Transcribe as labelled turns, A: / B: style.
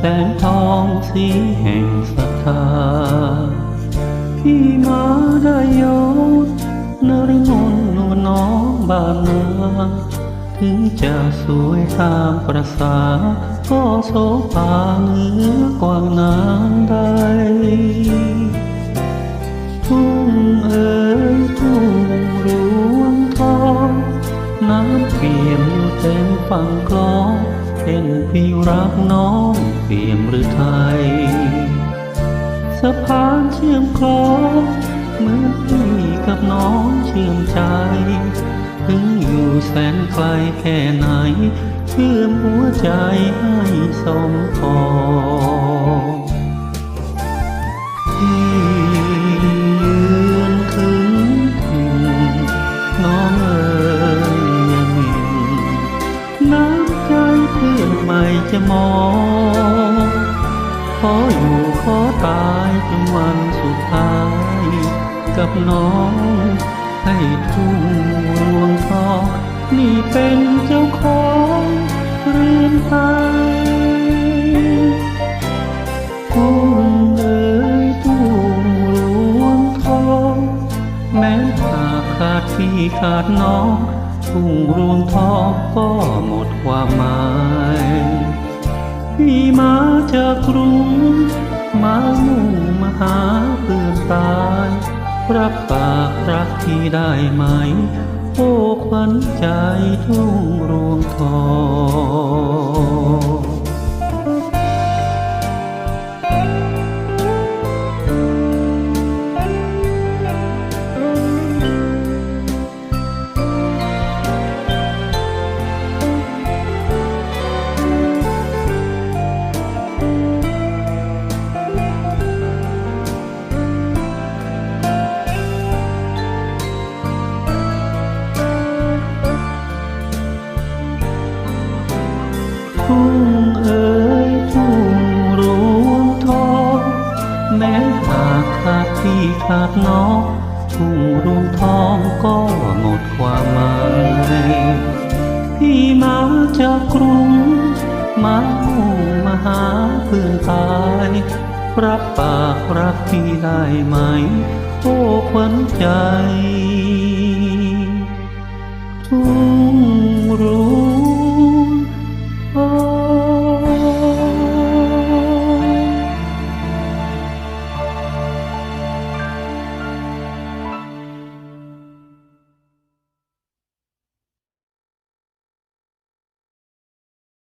A: แสงทองสีแห่งศรัทธาพี่มาได้ยศนริมนนวลน้องบานนาถึงจะสวยตามประสา ก็โสภาเหนือกว่านางใดทุ่งเอ๋ยทุ่งรวงทอง น้ำเปี่ยมอยู่เต็มฝั่งคลอง เป็นพี่รักน้องเปี่ยมหรือไทยสะพานเชื่อมคลองเหมือนพี่กับน้องเชื่อมใจ ถึงอยู่แสนไกลแค่ไหน เชื่อมหัวใจให้สมพอ จะมอง ขออยู่ขอตายจนวันสุดท้าย กับน้องให้ทุ่งรวงทองนี่เป็นเจ้าของเรือนไทยทุ่งเอ๋ยทุ่งรวงทอง แม้หากขาดพี่ขาดน้อง ทุ่งรวงทองก็หมดความหมาย พี่มาจากกรุง มามุ่งมาหาเพื่อนตายรับปากรักที่ได้ไหม โอ้ขวัญใจทุ่งรวงทอง ขาดน้องทุ่งรวงทองก็หมดความหมายพี่มาจากกรุง มามุ่งมาหาเพื่อนตายรับปากรักพี่ได้ไหม โอ้ขวัญใจทุ่งร